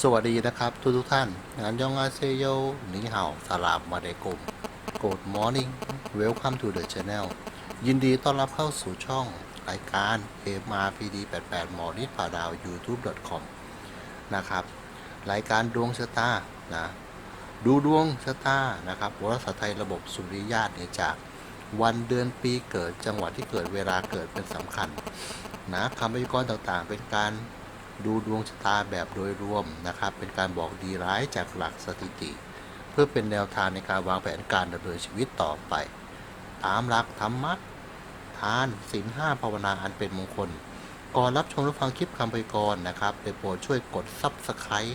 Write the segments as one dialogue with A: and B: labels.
A: สวัสดีนะครับทุกทุกท่านงานยองอาเซโยนิฮาวสลามมาเดกุม Good morning welcome to the channel ยินดีต้อนรับเข้าสู่ช่องรายการ MRPD 88หมอนิดป่าดาว youtube.com นะครับ รายการดวงชะตานะดูดวงชะตานะครับโหราศาสตร์ไทยระบบสุริยาตเนี่ยจากวันเดือนปีเกิดจังหวัดที่เกิดเวลาเกิดเป็นสำคัญนะคำพยากรณ์ต่างๆ เป็นการ ดูดวงชะตาแบบโดยรวมนะครับ เป็นการบอกดีร้ายจากหลักสถิติ เพื่อเป็นแนวทางในการวางแผนการดำเนินชีวิตต่อไป ตามหลักธรรมะทานศีลห้าภาวนาอันเป็นมงคล ก่อนรับชมรับฟังคลิปคำพยากรณ์นะครับได้โปรดช่วยกด Subscribe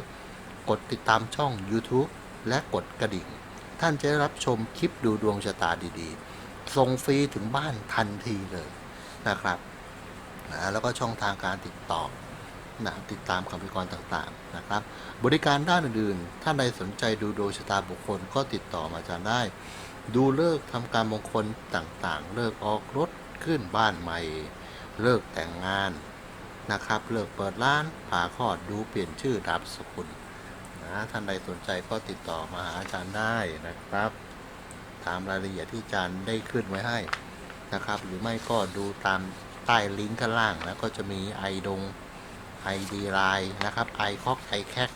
A: กดติดตามช่อง YouTube และกดกระดิ่ง ท่านจะได้รับชมคลิปดูดวงชะตาดีๆ ส่งฟรีถึงบ้านทันทีเลยนะครับนะแล้วก็ช่องทางการติดต่อ นะติดตามคำพยากรณ์ต่างๆนะครับ บริการด้านอื่นๆ ท่านใดสนใจดูดวงชะตาบุคคลก็ติดต่อมาอาจารย์ได้ ดูเลิกทำการมงคลต่างๆ เลิกออกรถขึ้นบ้านใหม่ เลิกแต่งงานนะครับ เลิกเปิดร้านผ่าคลอดดูเปลี่ยนชื่อดาบสกุลนะท่านใดสนใจก็ติดต่อมาหาอาจารย์ได้นะครับ ตามรายละเอียดที่อาจารย์ได้ขึ้นไว้ให้นะครับ หรือไม่ก็ดูตามใต้ลิงก์ข้างล่างแล้วก็จะมีไอดง ID ไลน์นะครับไอคอกไอแคก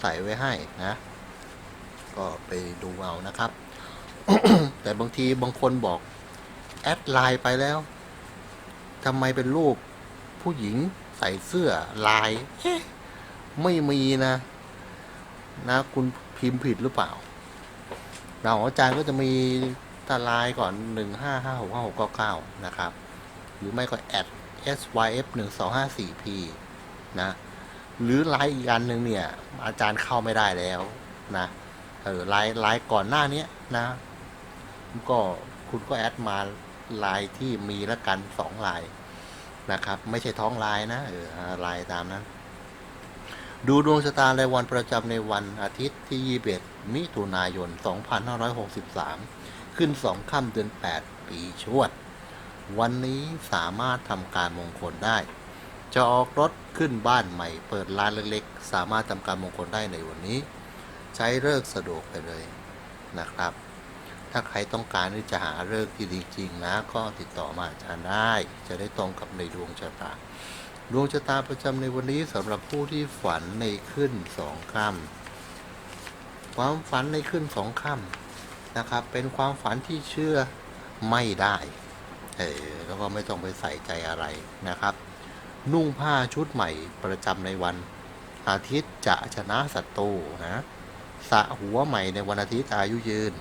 A: ใส่ไว้ให้นะ ก็ไปดูเอานะครับ แต่บางทีบางคนบอก แอดไลน์ไปแล้วทำไมเป็นรูปผู้หญิงใส่เสื้อลายไม่มีนะ นะคุณพิมพ์ผิดหรือเปล่าเราองอาจารย์ก็จะมีตาลายก่อนหนึ่งห้าห้าหกห้าหกเก้าเก้านะครับ หรือไม่ก็แอด syf 1 2 5 4 p นะ หรือไลน์อีกอันหนึ่งเนี่ย อาจารย์เข้าไม่ได้แล้วนะเออไลน์ไลน์ก่อนหน้านี้นะก็คุณก็แอดมาไลน์ที่มีละกันสองไลน์นะครับ ไม่ใช่ท้องไลน์นะเออไลน์ตามนั้น ดูดวงชะตารายวันประจำในวันอาทิตย์ที่ 21 มิถุนายน 2563 ขึ้น 2 ค่ำเดือน 8 ปีชวด วันนี้สามารถทำการมงคลได้ จะออกรถขึ้นบ้านใหม่ เปิดร้านเล็กๆ สามารถทำการมงคลได้ในวันนี้ ใช้เลิกสะดวกไปเลยนะครับ ถ้าใครต้องการที่จะหาเลิกที่จริงๆนะ ก็ติดต่อมาอาจารย์ได้ จะได้ตรงกับในดวงชะตา ดวงชะตาประจำในวันนี้สำหรับผู้ที่ฝันในขึ้นสองค่ำความฝันในขึ้นสองค่ำนะครับ เป็นความฝันที่เชื่อไม่ได้ เออแล้วก็ไม่ต้องไปใส่ใจอะไรนะครับ นุ่งผ้าชุดใหม่ประจำในวัน อาทิตย์จะชนะศัตรูนะสะหัวใหม่ในวันอาทิตย์อายุยืน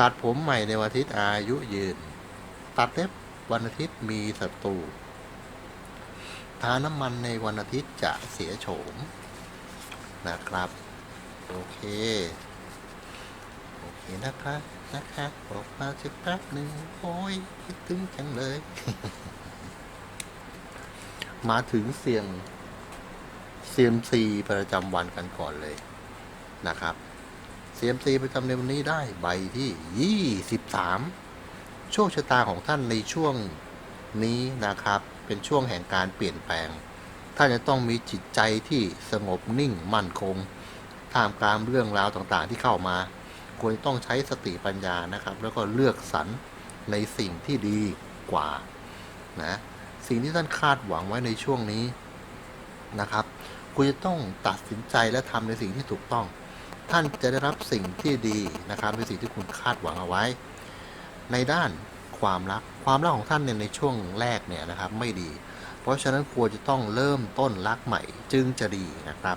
A: ตัดผมใหม่ในวันอาทิตย์อายุยืน ตัดเล็บวันอาทิตย์มีศัตรูทาน้ำมันในวันอาทิตย์จะเสียโฉมนะครับ โอเค โอเคนะครับนะครับออกมาสักแป๊บหนึ่งโอ้ยคิดถึงจังเลย มาถึงเสียงเซียมซีประจำวันกันก่อนเลยนะครับเซียมซีประจำในวันนี้ได้ใบที่ 23 โชคชะตาของท่านในช่วงนี้นะครับ เป็นช่วงแห่งการเปลี่ยนแปลง ท่านจะต้องมีจิตใจที่สงบนิ่งมั่นคงท่ามกลางเรื่องราวต่างๆที่เข้ามา ควรต้องใช้สติปัญญานะครับ แล้วก็เลือกสรรในสิ่งที่ดีกว่านะ สิ่งที่ท่านคาดหวังไว้ในช่วงนี้นะครับ คุณจะต้องตัดสินใจและทำในสิ่งที่ถูกต้อง ท่านจะได้รับสิ่งที่ดีนะครับในสิ่งที่คุณคาดหวังเอาไว้ ในด้านความรัก ความรักของท่านเนี่ยในช่วงแรกเนี่ยนะครับไม่ดี เพราะฉะนั้นควรจะต้องเริ่มต้นรักใหม่จึงจะดีนะครับ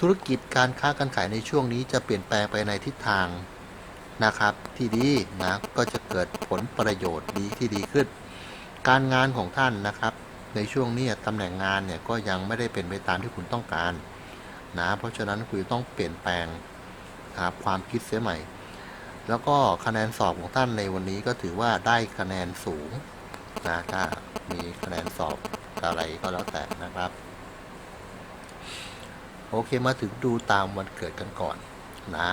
A: ธุรกิจการค้าการขายในช่วงนี้จะเปลี่ยนแปลงไปในทิศทางนะครับที่ดีนะก็จะเกิดผลประโยชน์ดีที่ดีขึ้น การงานของท่านนะครับ ในช่วงนี้ตำแหน่งงานเนี่ยก็ยังไม่ได้เป็นไปตามที่คุณต้องการนะเพราะฉะนั้นคุณต้องเปลี่ยนแปลงนะครับความคิดเสียใหม่ แล้วก็คะแนนสอบของท่านในวันนี้ก็ถือว่าได้คะแนนสูงนะถ้ามีคะแนนสอบอะไรก็แล้วแต่นะครับ โอเคมาถึงดูตามวันเกิดกันก่อนนะ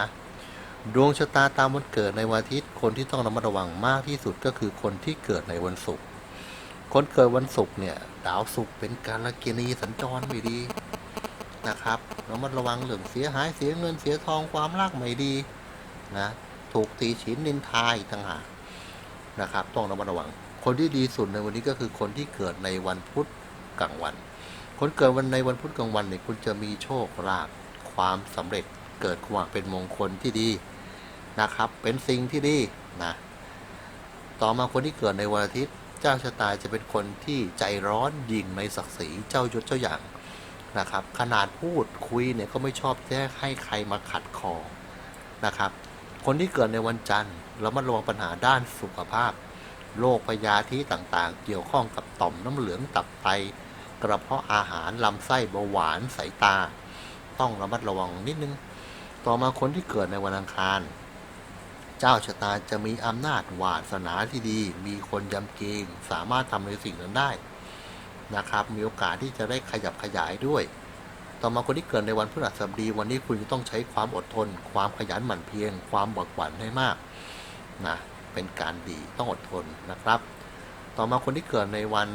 A: ดวงชะตาตามวันเกิดในวันอาทิตย์คนที่ต้องระมัดระวังมากที่สุดก็คือคนที่เกิดในวันศุกร์ คนเกิดวันศุกร์เนี่ย ดาวศุกร์เป็นการละกินีสัญจรไม่ดีนะครับระมัดระวังเรื่องเสียหายเสียเงินเสียทองความรักไม่ดีนะถูกตีฉินนินทาอีกต่างหากนะครับ ต้องระมัดระวัง คนที่ดีสุดในวันนี้ก็คือคนที่เกิดในวันพุธกลางวัน คนเกิดวันในวันพุธกลางวันเนี่ยคุณจะมีโชคลาภความสำเร็จเกิดความเป็นมงคลที่ดีนะครับ เป็นสิ่งที่ดีนะต่อมาคนที่เกิดในวันอาทิตย์ เจ้าชะตาจะเป็นคนที่ใจร้อนยิงในศักดิ์ศรีเจ้ายศเจ้าอย่างนะครับ ขนาดพูดคุยเนี่ยก็ไม่ชอบแค่ให้ใครมาขัดคอนะครับ คนที่เกิดในวันจันทร์เรามาระวังปัญหาด้านสุขภาพโรคพยาธิต่างๆ เกี่ยวข้องกับต่อมน้ำเหลืองตับไตกระเพาะอาหารลำไส้เบาหวานสายตา ต้องระมัดระวังนิดนึง ต่อมาคนที่เกิดในวันอังคาร จ้าชะตาจะมีอำนาจวาสนาที่ดี มีคนยำเกรงสามารถทำในสิ่งนั้นได้นะครับ มีโอกาสที่จะได้ขยับขยายด้วย ต่อมาคนที่เกิดในวันพฤหัสบดีวันนี้คุณจะต้องใช้ความอดทน ความขยันหมั่นเพียรความบากบั่นให้มากนะเป็นการดีต้องอดทนนะครับ ต่อมาคนที่เกิดในวัน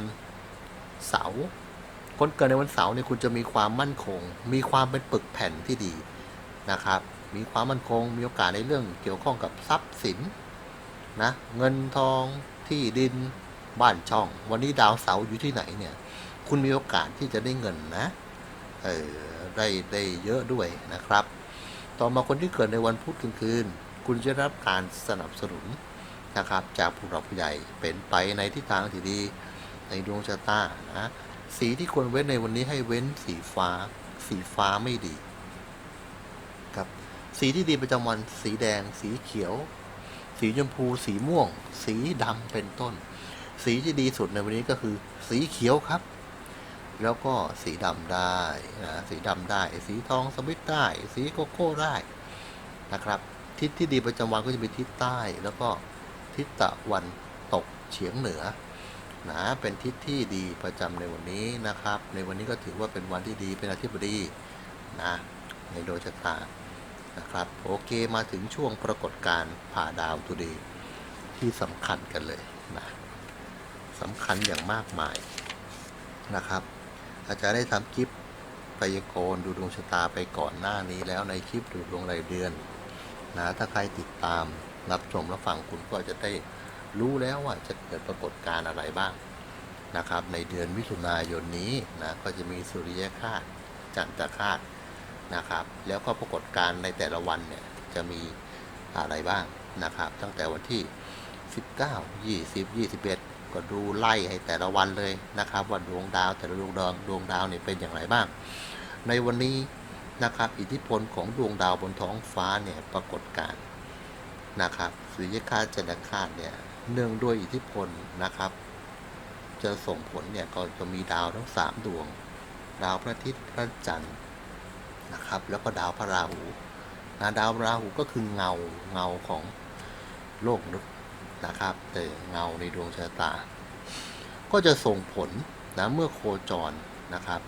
A: เสาร์คนเกิดในวันเสาร์เนี่ยคุณจะมีความมั่นคง มีความเป็นปึกแผ่นที่ดีนะครับ มีความมั่นคง มีโอกาสในเรื่องเกี่ยวข้องกับทรัพย์สินนะเงินทองที่ดินบ้านช่อง วันนี้ดาวเสาร์อยู่ที่ไหนเนี่ย คุณมีโอกาสที่จะได้เงินนะเออได้ได้เยอะด้วยนะครับ ต่อมาคนที่เกิดในวันพุธกลางคืน คุณจะรับการสนับสนุนนะครับ จากผู้หลักผู้ใหญ่เป็นไปในทิศทางที่ดีในดวงชะตานะสีที่ควรเว้นในวันนี้ให้เว้นสีฟ้า สีฟ้าไม่ดี สีที่ดีประจำวัน สีแดง สีเขียว สีชมพู สีม่วง สีดำเป็นต้น สีที่ดีสุดในวันนี้ก็คือ สีเขียวครับ แล้วก็สีดำได้นะสีดำได้ สีทองสวิตได้ สีโกโก้ได้นะครับ ทิศที่ดีประจำวันก็จะเป็นทิศใต้ แล้วก็ทิศตะวันตกเฉียงเหนือนะเป็นทิศที่ดีประจำในวันนี้นะครับ ในวันนี้ก็ถือว่าเป็นวันที่ดีเป็นอาทิตย์ดีนะในโดยชะตา นะครับ โอเคมาถึงช่วงปรากฏการณ์ผ่าดาวทูเดย์ที่สำคัญกันเลยนะสำคัญอย่างมากมายนะครับ อาจารย์ได้ทำคลิปพยากรณ์ดูดวงชะตาไปก่อนหน้านี้แล้วในคลิปดูดวงรายเดือนนะถ้าใครติดตามรับชมรับฟังคุณก็จะได้รู้แล้วว่าจะเกิดปรากฏการณ์อะไรบ้างนะครับ ในเดือนมิถุนายนนี้นะก็จะมีสุริยคาสจันทรคาส นะครับ แล้วก็ปรากฏการในแต่ละวันเนี่ยจะมีอะไรบ้างนะครับ ตั้งแต่วันที่ 19 20 21 ก็ดูไล่ให้แต่ละวันเลยนะครับว่าดวงดาวแต่ละดวงดาวดวงดาวเนี่ยเป็นอย่างไรบ้าง ในวันนี้นะครับอิทธิพลของดวงดาวบนท้องฟ้าเนี่ยปรากฏการนะครับสุริยคาสจันทคาสเนี่ยเนื่องด้วยอิทธิพลนะครับ จะส่งผลเนี่ยก็จะมีดาวทั้งสามดวง ดาวพระอาทิตย์พระจันทร์ นะครับ แล้วก็ดาวพระราหูนะดาวราหูก็คือเงาเงาของโลกมนุษย์นะครับ แต่เงาในดวงชะตา ก็จะส่งผลนะเมื่อโคจรนะครับ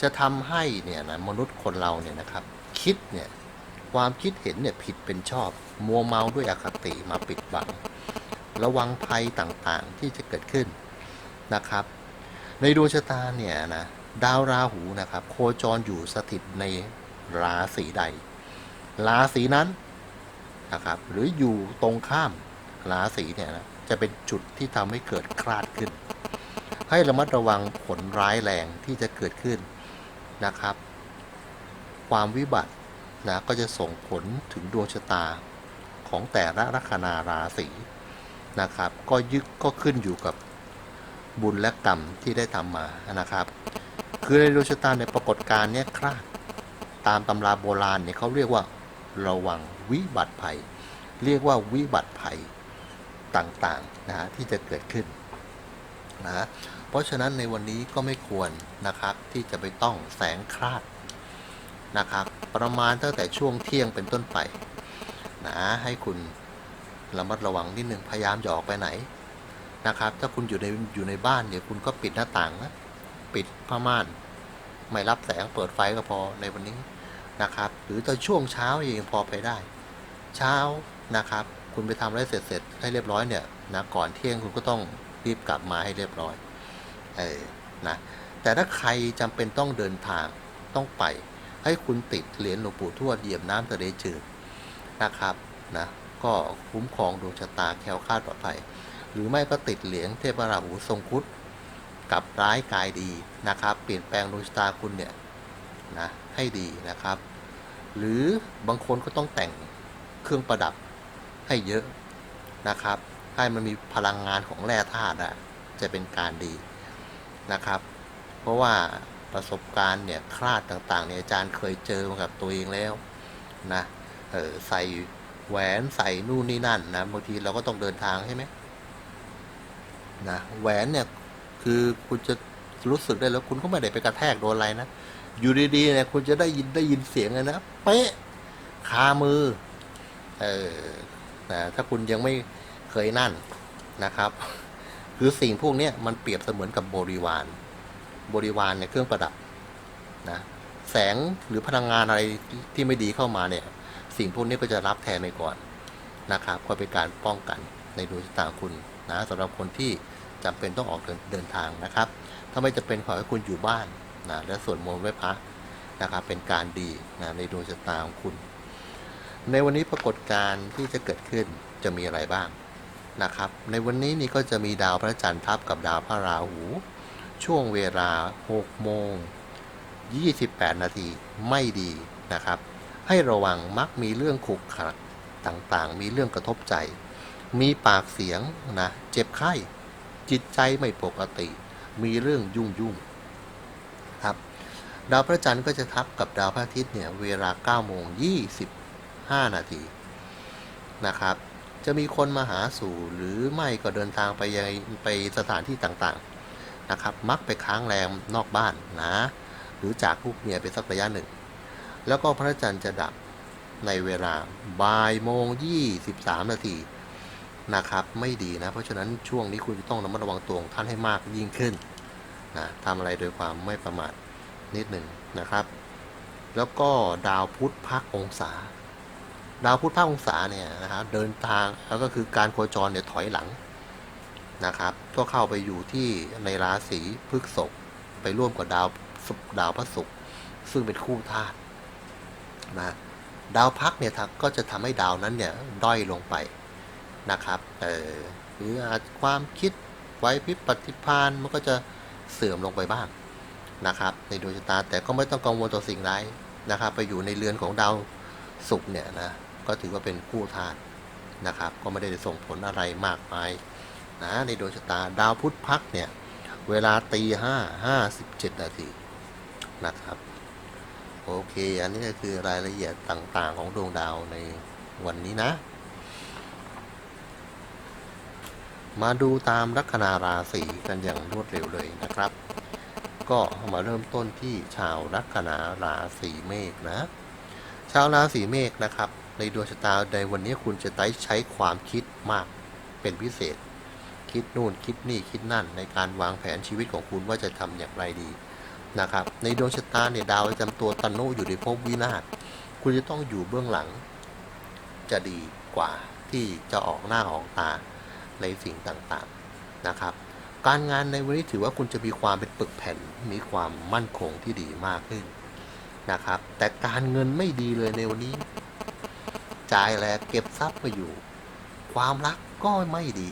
A: จะทำให้เนี่ยนะมนุษย์คนเราเนี่ยนะครับ คิดเนี่ยความคิดเห็นเนี่ยผิดเป็นชอบ มัวเมาด้วยอคติมาปิดบัง ระวังภัยต่างๆที่จะเกิดขึ้นนะครับ ในดวงชะตาเนี่ยนะดาวราหูนะครับ โคจรอยู่สถิตใน ราศีใด ราศีนั้นนะครับ หรืออยู่ตรงข้ามราศีเนี่ยนะจะเป็นจุดที่ทำให้เกิดคลาดขึ้น ให้ระมัดระวังผลร้ายแรงที่จะเกิดขึ้นนะครับ ความวิบัตินะก็จะส่งผลถึงดวงชะตาของแต่ละลัคนาราศีนะครับ ก็ยึดก็ขึ้นอยู่กับบุญและกรรมที่ได้ทำมานะครับ คือในดวงชะตาในปรากฏการณ์เนี้ยคลาด ตามตำราโบราณเนี่ยเขาเรียกว่าระวังวิบัติภัย เรียกว่าวิบัติภัยต่างๆนะฮะที่จะเกิดขึ้นนะเพราะฉะนั้นในวันนี้ก็ไม่ควรนะครับที่จะไปต้องแสงคลาดนะครับประมาณตั้งแต่ช่วงเที่ยงเป็นต้นไปนะให้คุณระมัดระวังนิดนึงพยายามอย่าออกไปไหนนะครับ ถ้าคุณอยู่ในอยู่ในบ้านเนี่ยคุณก็ปิดหน้าต่างนะปิดผ้าม่าน ไม่รับแสงเปิดไฟก็พอในวันนี้นะครับ หรือตอนช่วงเช้าเองพอไปได้ เช้านะครับ คุณไปทำอะไรเสร็จเสร็จให้เรียบร้อยเนี่ยนะก่อนเที่ยงคุณก็ต้องรีบกลับมาให้เรียบร้อยเออนะแต่ถ้าใครจำเป็นต้องเดินทางต้องไป ให้คุณติดเหรียญหลวงปู่ทวดเหยียบน้ำทะเลจืดนะครับนะก็คุ้มครองดวงชะตาแคล้วคลาดปลอดภัย หรือไม่ก็ติดเหรียญเทพราหูทรงคุด กับร้ายกายดีนะครับ เปลี่ยนแปลงดวงชะตาคุณเนี่ยนะให้ดีนะครับ หรือบางคนก็ต้องแต่งเครื่องประดับให้เยอะนะครับ ให้มันมีพลังงานของแร่ธาตุอะจะเป็นการดีนะครับ เพราะว่าประสบการณ์เนี่ยคลาดต่างๆเนี่ยอาจารย์เคยเจอมากับตัวเองแล้วนะเออใส่แหวนใส่นู่นนี่นั่นนะบางทีเราก็ต้องเดินทางใช่ไหมนะแหวนเนี่ย คือคุณจะรู้สึกได้แล้วคุณก็ไม่ได้ไปกระแทกโดนอะไรนะ อยู่ดีๆเนี่ยคุณจะได้ยินได้ยินเสียงเลยนะ เป๊ะคามือ เออนะถ้าคุณยังไม่เคยนั่นนะครับ คือสิ่งพวกนี้มันเปรียบเสมือนกับบริวาร บริวารเนี่ยเครื่องประดับนะแสงหรือพลังงานอะไรที่ไม่ดีเข้ามาเนี่ย สิ่งพวกนี้ก็จะรับแทนไปก่อนนะครับก็เป็นการป้องกันในดวงตาคุณนะสำหรับคนที่ จำเป็นต้องออกเดินทางนะครับ ถ้าไม่จะเป็นขอให้คุณอยู่บ้านนะและสวดมนต์ไหว้พระนะครับเป็นการดีนะในดวงชะตาของคุณ ในวันนี้ปรากฏการณ์ที่จะเกิดขึ้นจะมีอะไรบ้างนะครับ ในวันนี้นี่ก็จะมีดาวพระจันทร์ทับกับดาวพระราหู ช่วงเวลา6โมง28 นาทีไม่ดีนะครับ ให้ระวังมักมีเรื่องขุกขักต่างๆ มีเรื่องกระทบใจ มีปากเสียงนะเจ็บไข้ จิตใจไม่ปกติ มีเรื่องยุ่งยุ่งครับ ดาวพระจันทร์ก็จะทับกับดาวพระอาทิตย์เนี่ยเวลา9โมง25 นาทีนะครับ จะมีคนมาหาสู่หรือไม่ก็เดินทางไปยังไปสถานที่ต่างๆนะครับ มักไปค้างแรมนอกบ้านนะ หรือจากลูกเมียไปสักระยะหนึ่ง แล้วก็พระจันทร์จะดับในเวลาบ่ายโมง23นาที นะครับไม่ดีนะ เพราะฉะนั้นช่วงนี้คุณจะต้องระมัดระวังตัวของท่านให้มากยิ่งขึ้นนะทำอะไรโดยความไม่ประมาทนิดหนึ่งนะครับ แล้วก็ดาวพุธพักองศา ดาวพุธพักองศาเนี่ยนะครับเดินทางแล้วก็คือการโคจรเนี่ยถอยหลังนะครับก็เข้าไปอยู่ที่ในราศีพฤษภไปร่วมกับดาวศุกร์ดาวพระศุกร์ซึ่งเป็นคู่ธาตุนะดาวพักเนี่ยครับก็จะทำให้ดาวนั้นเนี่ยด้อยลงไป นะครับเออหรืออาจความคิดไว้พิปฏิภาณมันก็จะเสื่อมลงไปบ้างนะครับ ในดวงชะตาแต่ก็ไม่ต้องกังวลต่อสิ่งร้ายนะครับ ไปอยู่ในเรือนของดาวศุกร์เนี่ยนะก็ถือว่าเป็นคู่ธาตุนะครับ ก็ไม่ได้ส่งผลอะไรมากมายนะในดวงชะตาดาวพุธพักเนี่ย เวลาตีห้าห้าสิบเจ็ดนาทีนะครับ โอเค อันนี้ก็คือรายละเอียดต่างๆของดวงดาวในวันนี้นะ มาดูตามลัคนาราศีกันอย่างรวดเร็วเลยนะครับ ก็มาเริ่มต้นที่ชาวลัคนาราศีเมษนะ ชาวราศีเมษนะครับ ในดวงชะตาในวันนี้คุณจะได้ใช้ความคิดมากเป็นพิเศษ คิดนู่นคิดนี่คิดนั่น ในการวางแผนชีวิตของคุณว่าจะทำอย่างไรดีนะครับ ในดวงชะตาเนี่ยดาวประจำตัวตันโนอยู่ในภพวินาศคุณจะต้องอยู่เบื้องหลัง จะดีกว่าที่จะออกหน้าออกตา ในสิ่งต่างๆนะครับ การงานในวันนี้ถือว่าคุณจะมีความเป็นปึกแผ่น มีความมั่นคงที่ดีมากขึ้นนะครับ แต่การเงินไม่ดีเลยในวันนี้ จ่ายแลกเก็บทรัพย์มาอยู่ ความรักก็ไม่ดี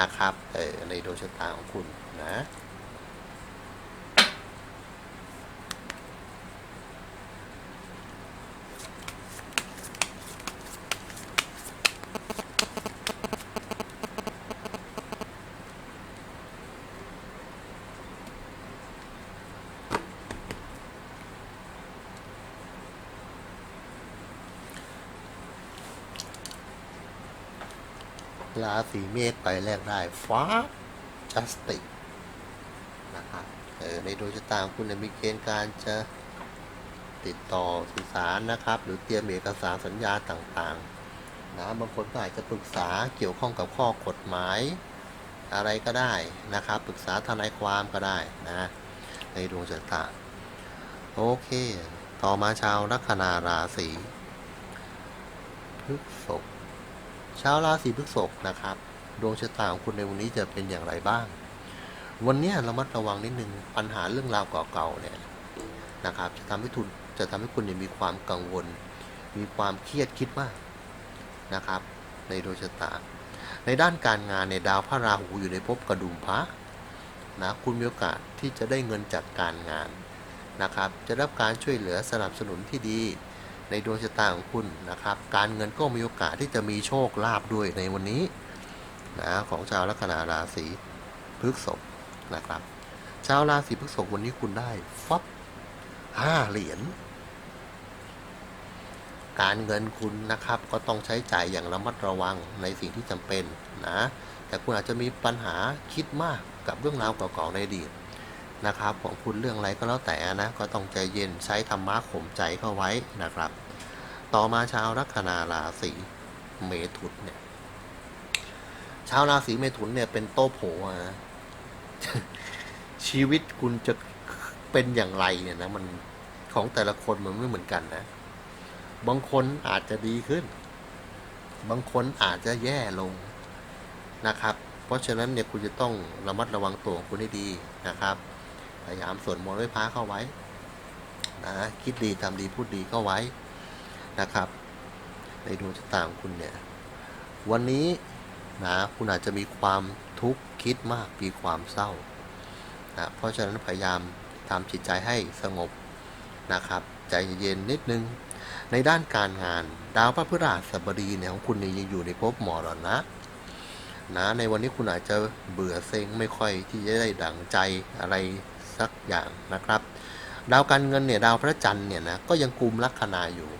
A: นะครับ เออในดวงชะตาของคุณนะ ราศีเมษไปแรกได้ฟ้าจัสติกนะครับเออในดวงชะตาของคุณมีเกณฑ์การจะติดต่อสื่อสารนะครับ หรือเตรียมเอกสารสัญญาต่างๆนะบางคนก็อาจจะปรึกษาเกี่ยวข้องกับข้อกฎหมาย อะไรก็ได้นะครับ ปรึกษาทนายความก็ได้นะในดวงชะตาโอเค ต่อมาชาวลัคนาราศีพฤษภ ชาวราศีพฤษภนะครับ ดวงชะตาของคุณในวันนี้จะเป็นอย่างไรบ้าง วันนี้ยระมัดระวังนิดนึงปัญหาเรื่องราวเก่าๆเนี่ยนะครับ จะทำให้ทุนจะทำให้คุณเนี่ยมีความกังวล มีความเครียดคิดมากนะครับ ในดวงชะตา ในด้านการงานในดาวพระราหูอยู่ในภพกระดุมพระนะคุณมีโอกาสที่จะได้เงินจากการงานนะครับ จะได้รับการช่วยเหลือสนับสนุนที่ดี ในดวงชะตาของคุณนะครับ การเงินก็มีโอกาสที่จะมีโชคลาภด้วยในวันนี้นะของชาวลัคนาราศีพฤษภนะครับ ชาวราศีพฤษภวันนี้คุณได้ฟับห้าเหรียญการเงินคุณนะครับก็ต้องใช้จ่ายอย่างระมัดระวังในสิ่งที่จำเป็นนะแต่คุณอาจจะมีปัญหาคิดมากกับเรื่องราวเก่าๆในอดีตนะครับ ของคุณเรื่องอะไรก็แล้วแต่นะ ก็ต้องใจเย็นใช้ธรรมะข่มใจเข้าไว้นะครับ ต่อมาชาวลัคนาราศีเมถุนเนี่ย ชาวราศีเมถุนเนี่ยเป็นโต๊ะโผนะชีวิตคุณจะเป็นอย่างไรเนี่ยนะมันของแต่ละคนมันไม่เหมือนกันนะ บางคนอาจจะดีขึ้น บางคนอาจจะแย่ลงนะครับ เพราะฉะนั้นเนี่ยคุณจะต้องระมัดระวังตัวของคุณให้ดีนะครับ พยายามสวดมนต์ไว้พระเข้าไว้นะคิดดีทำดีพูดดีเข้าไว้ นะครับ ในดวงชะตาของคุณเนี่ย วันนี้นะคุณอาจจะมีความทุกข์คิดมากมีความเศร้านะเพราะฉะนั้นพยายามทำจิตใจให้สงบนะครับ ใจเย็นนิดนึง ในด้านการงาน ดาวพระพฤหัสบดีเนี่ยของคุณนี่ยังอยู่ในภพหมอรณะนะในวันนี้คุณอาจจะเบื่อเซ็งไม่ค่อยที่จะได้ดั่งใจอะไรสักอย่างนะครับ ดาวการเงินเนี่ยดาวพระจันทร์เนี่ยนะก็ยังกุมลัคนาอยู่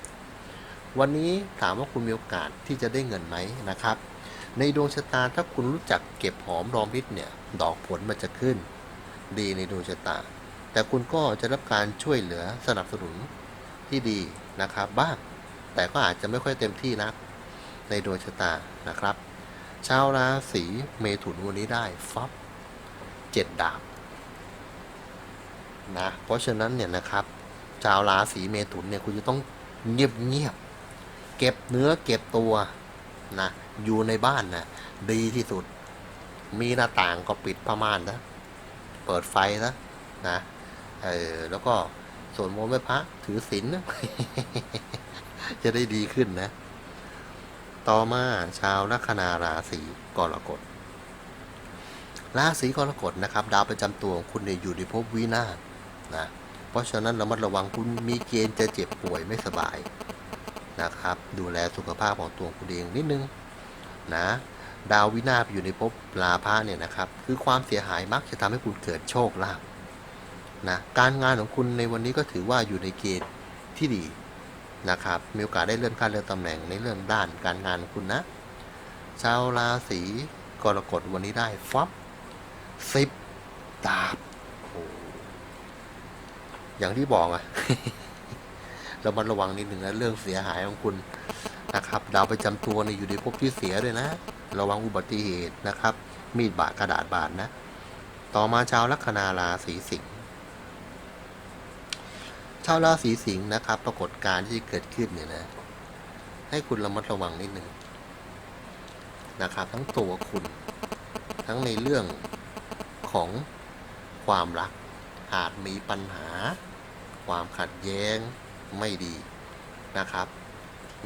A: วันนี้ถามว่าคุณมีโอกาสที่จะได้เงินไหมนะครับ ในดวงชะตาถ้าคุณรู้จักเก็บหอมรอมริบเนี่ย ดอกผลมันจะขึ้น ดีในดวงชะตา แต่คุณก็จะรับการช่วยเหลือสนับสนุนที่ดีนะครับ บ้าง แต่ก็อาจจะไม่ค่อยเต็มที่นัก ในดวงชะตานะครับ ชาวราศีเมถุนวันนี้ได้ฟับเจ็ดดาบนะเพราะฉะนั้นเนี่ยนะครับ ชาวราศีเมถุนเนี่ยคุณจะต้องเงียบเงียบ เก็บเนื้อเก็บตัวนะอยู่ในบ้านนะดีที่สุด มีหน้าต่างก็ปิดผ้าม่านนะเปิดไฟนะนะเออแล้วก็สวดมนต์ไหว้พระถือศีลนะจะได้ดีขึ้นนะ ต่อมาชาวลัคนาราศีกรกฎราศีกรกฎนะครับ ดาวประจำตัวของคุณเนี่ยอยู่ในภพวินาศนะเพราะฉะนั้นระมัดระวังคุณมีเกณฑ์จะเจ็บป่วยไม่สบาย นะครับ ดูแลสุขภาพของตัวคุณเองนิดนึงนะดาววินาศอยู่ในภพลาภะเนี่ยนะครับ คือความเสียหายมักจะทำให้คุณเกิดโชคลาภนะการงานของคุณในวันนี้ก็ถือว่าอยู่ในเกณฑ์ที่ดีนะครับ มีโอกาสได้เลื่อนขั้นเลื่อนตำแหน่งในเรื่องด้านการงานของคุณนะ ชาวราศีกรกฎวันนี้ได้ฟับสิบดาบอย่างที่บอกอะ รามันระวังนิดหนึ่งนะเรื่องเสียหายของคุณนะครับดาวประจำตัวเนี่อยู่ในภพที่เสียด้วยนะ ระวังอุบัติเหตุนะครับ มีดบาดกระดาษบาดนะ ต่อมาชาวลัคนาราศีสิงห์ชาวราศีสิงห์นะครับ ปรากฏการณ์ที่เกิดขึ้นเนี่ยนะ ให้คุณระมัดระวังนิดหนึ่งนะครับ ทั้งตัวคุณ ทั้งในเรื่องของความรักอาจมีปัญหา ความขัดแย้ง ไม่ดีนะครับ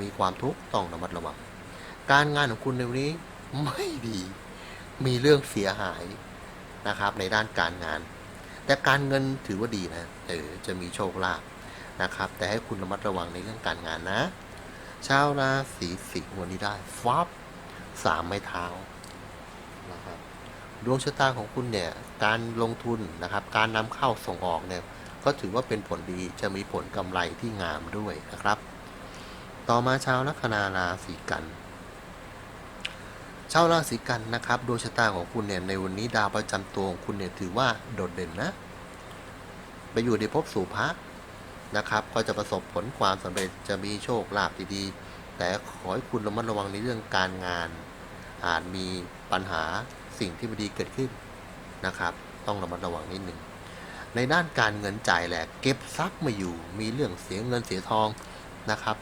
A: มีความทุกข์ต้องระมัดระวัง การงานของคุณในวันนี้ไม่ดี มีเรื่องเสียหายนะครับ ในด้านการงาน แต่การเงินถือว่าดีนะเออจะมีโชคลาภนะครับ แต่ให้คุณระมัดระวังในเรื่องการงานนะ ชาวราศีสิงห์วันนี้ได้ฟับสามไม้เท้านะครับดวงชะตาของคุณเนี่ย การลงทุนนะครับ การนำเข้าส่งออกเนี่ย ก็ถือว่าเป็นผลดีจะมีผลกำไรที่งามด้วยนะครับ ต่อมาชาวลัคนาราศีกันชาวราศีกันนะครับดวงชะตาของคุณเนี่ยในวันนี้ดาวประจำตัวของคุณเนี่ยถือว่าโดดเด่นนะ ไปอยู่ในภพสู่พระนะครับ ก็จะประสบผลความสำเร็จจะมีโชคลาภดีๆ แต่ขอให้คุณระมัดระวังในเรื่องการงาน อาจมีปัญหาสิ่งที่ไม่ดีเกิดขึ้นนะครับ ต้องระมัดระวังนิดหนึ่ง ในด้านการเงินจ่ายแหละเก็บทรัพย์มาอยู่ มีเรื่องเสียเงินเสียทองนะครับ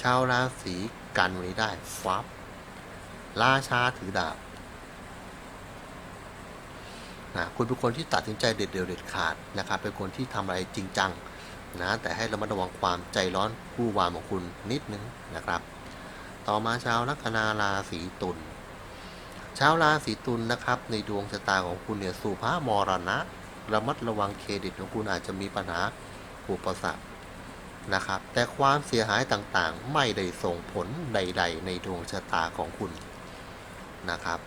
A: ชาวราศีกันนี้ได้ฟับราชาถือดาบนะคุณเป็นคนที่ตัดสินใจเด็ดเดี่ยวเด็ดขาดนะครับ เป็นคนที่ทำอะไรจริงจังนะแต่ให้ระมัดระวังความใจร้อนผู้วามของคุณนิดนึงนะครับ ต่อมาชาวลัคนาราศีตุลชาวราศีตุลนะครับ ในดวงชะตาของคุณเนี่ยสู่พระมรณะ ระมัดระวังเครดิตของคุณอาจจะมีปัญหาอุปสรรคนะครับ แต่ความเสียหายต่างๆ ไม่ได้ส่งผลใด ๆ ในดวงชะตาของคุณนะครับ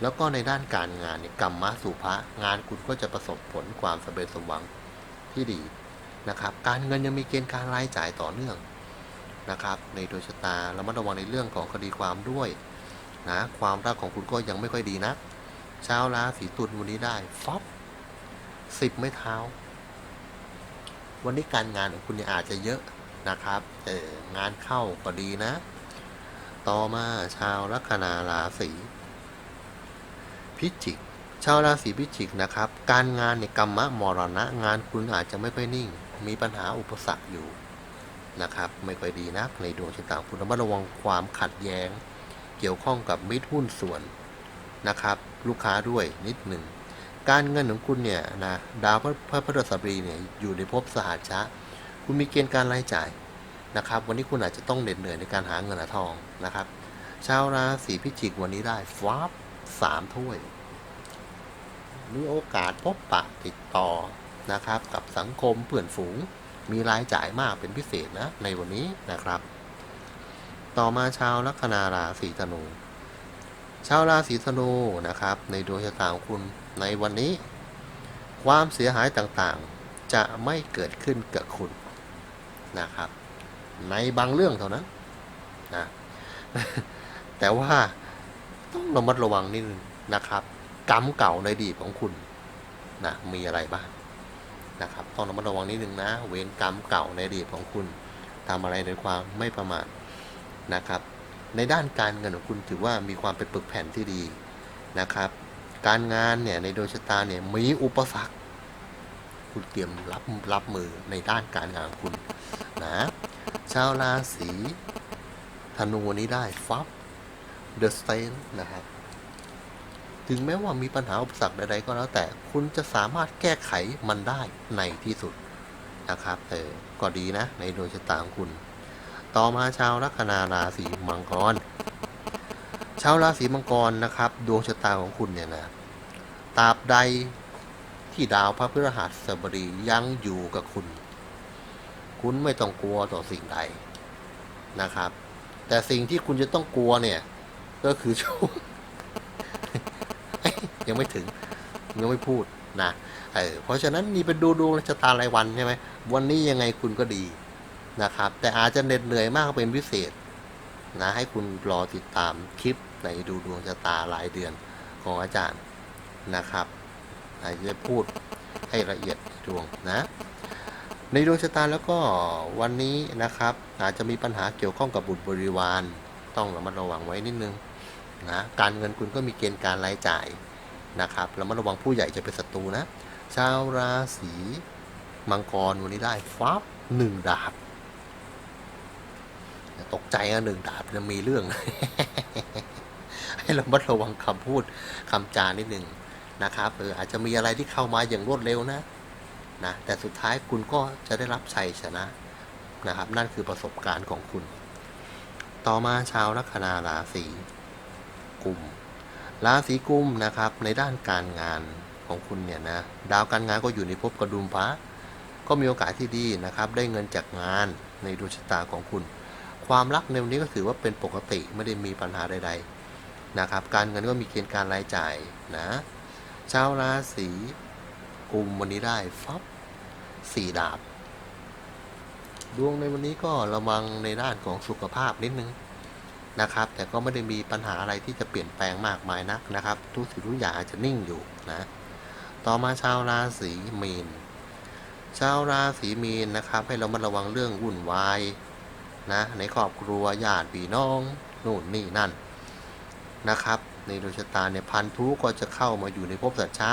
A: แล้วก็ในด้านการงานเนี่ยกรรมะสุภะงานคุณก็จะประสบผลความสำเร็จสมหวังที่ดีนะครับ การเงินยังมีเกณฑ์การรายจ่ายต่อเนื่องนะครับ ในดวงชะตาระมัดระวังในเรื่องของคดีความด้วยนะความรักของคุณก็ยังไม่ค่อยดีนะชาวราศีตุลวันนี้ได้ฟอบ สิบไม้เท้า วันนี้การงานของคุณอาจจะเยอะนะครับเอองานเข้าก็ดีนะ ต่อมาชาวลัคนาราศีพิจิก ชาวราศีพิจิกนะครับ การงานในกรรมะมรณะ งานคุณอาจจะไม่ค่อยนิ่ง มีปัญหาอุปสรรคอยู่นะครับ ไม่ค่อยดีนักในดวงชะตาคุณระมัดระวังความขัดแย้ง เกี่ยวข้องกับมิตรหุ้นส่วนนะครับ ลูกค้าด้วยนิดหนึ่ง การเงินของคุณเนี่ยนะดาวพระพระพฤหัสบดีเนี่ยอยู่ในภพสหัชชะ คุณมีเกณฑ์การรายจ่ายนะครับ วันนี้คุณอาจจะต้องเหน็ดเหนื่อยในการหาเงินหาทองนะครับ ชาวราศีพิจิกวันนี้ได้ฟ้าสามถ้วยมีโอกาสพบปะติดต่อนะครับ กับสังคมเพื่อนฝูง มีรายจ่ายมากเป็นพิเศษนะในวันนี้นะครับ ต่อมาชาวลัคนาราศีธนู ชาวราศีธนูนะครับ ในดวงชะตาของคุณในวันนี้ ความเสียหายต่างๆ จะไม่เกิดขึ้นกับคุณนะครับ ในบางเรื่องเท่านั้นนะแต่ว่าต้องระมัดระวังนิดนึงนะครับ กรรมเก่าในอดีตของคุณนะมีอะไรบ้างนะครับต้องระมัดระวังนิดนึงนะ เวรกรรมเก่าในอดีตของคุณทำอะไรในความไม่ประมาทนะครับ ในด้านการเงินของคุณถือว่ามีความเป็นปึกแผ่นที่ดีนะครับ การงานเนี่ยในดวงชะตาเนี่ยมีอุปสรรค คุณเตรียมรับรับมือในด้านการงานของคุณนะชาวราศีธนูนนี้ได้ฟับเดอะสเตนนะครับถึงแม้ว่ามีปัญหาอุปสรรคใดๆก็แล้วแต่คุณจะสามารถแก้ไขมันได้ในที่สุดนะครับเออก็ดีนะในดวงชะตาของคุณ ต่อมาชาวลัคนาราศีมังกร ชาวราศีมังกรนะครับ ดวงชะตาของคุณเนี่ยนะตราบใดที่ดาวพระพฤหัสบดียังอยู่กับคุณ คุณไม่ต้องกลัวต่อสิ่งใดนะครับ แต่สิ่งที่คุณจะต้องกลัวเนี่ย ก็คือช่วงยังไม่ถึงยังไม่พูดนะเออเพราะฉะนั้นนี่เป็นดูดวงชะตารายวันใช่ไหมวันนี้ยังไงคุณก็ดี นะครับ แต่อาจจะเหน็ดเหนื่อยมากเป็นพิเศษนะให้คุณรอติดตามคลิปในดูดวงชะตารายเดือนของอาจารย์นะครับอาจจะพูดให้ละเอียดดวงนะ ในดวงชะตาแล้วก็วันนี้นะครับ อาจจะมีปัญหาเกี่ยวข้องกับบุตรบริวาร ต้องระมัดระวังไว้นิดนึงนะการเงินคุณก็มีเกณฑ์การรายจ่ายนะครับระมัดระวังผู้ใหญ่จะเป็นศัตรูนะ ชาวราศีมังกรวันนี้ได้ฟับหนึ่งดาบ ตกใจนหนึ่งดาบจะมีเรื่อง ให้ระมัดระวังคำพูดคำจานิดหนึ่งนะครับเอออาจจะมีอะไรที่เข้ามาอย่างรวดเร็วนะนะแต่สุดท้ายคุณก็จะได้รับชัยชนะนะครับ นั่นคือประสบการณ์ของคุณ ต่อมาชาวลัคนาราศีกุมราศีกุมนะครับ ในด้านการงานของคุณเนี่ยนะดาวการงานก็อยู่ในภพกระดุมพระก็มีโอกาสที่ดีนะครับ ได้เงินจากงานในดวงชะตาของคุณ ความรักในวันนี้ก็ถือว่าเป็นปกติไม่ได้มีปัญหาใดๆนะครับการเงินก็มีเกณฑ์การรายจ่ายนะชาวราศีกุมวันนี้ได้ฟับสี่ดาบ ดวงในวันนี้ก็ระวังในด้านของสุขภาพนิดนึงนะครับ แต่ก็ไม่ได้มีปัญหาอะไรที่จะเปลี่ยนแปลงมากมายนักนะครับ ทุกสิ่งทุกอย่างอาจจะนิ่งอยู่นะ ต่อมาชาวราศีมีน ชาวราศีมีนนะครับ ให้เรามาระวังเรื่องวุ่นวาย นะในครอบครัวญาติพี่น้องนู่นนี่นั่นนะครับ ในดวงชะตาเนี่ยพันธุก็จะเข้ามาอยู่ในภพสัจฉะ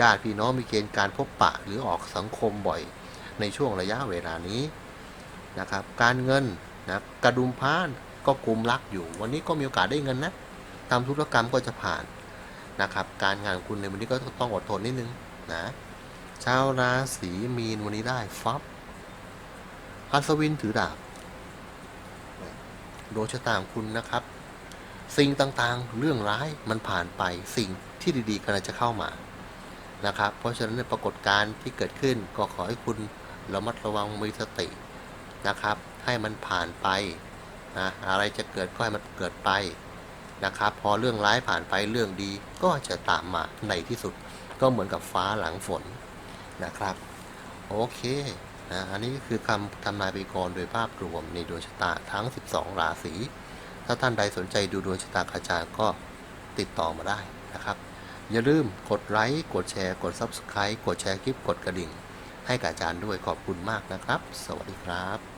A: ญาติพี่น้องมีเกณฑ์การพบปะหรือออกสังคมบ่อยในช่วงระยะเวลานี้นะครับ การเงินนะกระดุมพร้านก็กลุ่มรักอยู่ วันนี้ก็มีโอกาสได้เงินนะทำธุรกรรมก็จะผ่านนะครับ การงานของคุณในวันนี้ก็ต้องอดทนนิดนึงนะชาวราศีมีนวันนี้ได้ฟับอัศวินถือดาบ ดวงชะตาของคุณนะครับ สิ่งต่างๆ เรื่องร้ายมันผ่านไปสิ่งที่ดีๆกำลังจะเข้ามานะครับ เพราะฉะนั้นในปรากฏการณ์ที่เกิดขึ้นก็ขอให้คุณระมัดระวังมีสตินะครับ ให้มันผ่านไปนะอะไรจะเกิดก็ให้มันเกิดไปนะครับ พอเรื่องร้ายผ่านไปเรื่องดีก็จะตามมาในที่สุด ก็เหมือนกับฟ้าหลังฝนนะครับ โอเค นะอันนี้คือคำทำนายปีกรโดยภาพรวมในดวงชะตาทั้ง 12 ราศีถ้าท่านใดสนใจดูดวงชะตาอาจารย์ก็ติดต่อมาได้นะครับ อย่าลืมกดไลค์กดแชร์กด Subscribe กดแชร์คลิปกดกระดิ่ง ให้กับอาจารย์ด้วยขอบคุณมากนะครับ สวัสดีครับ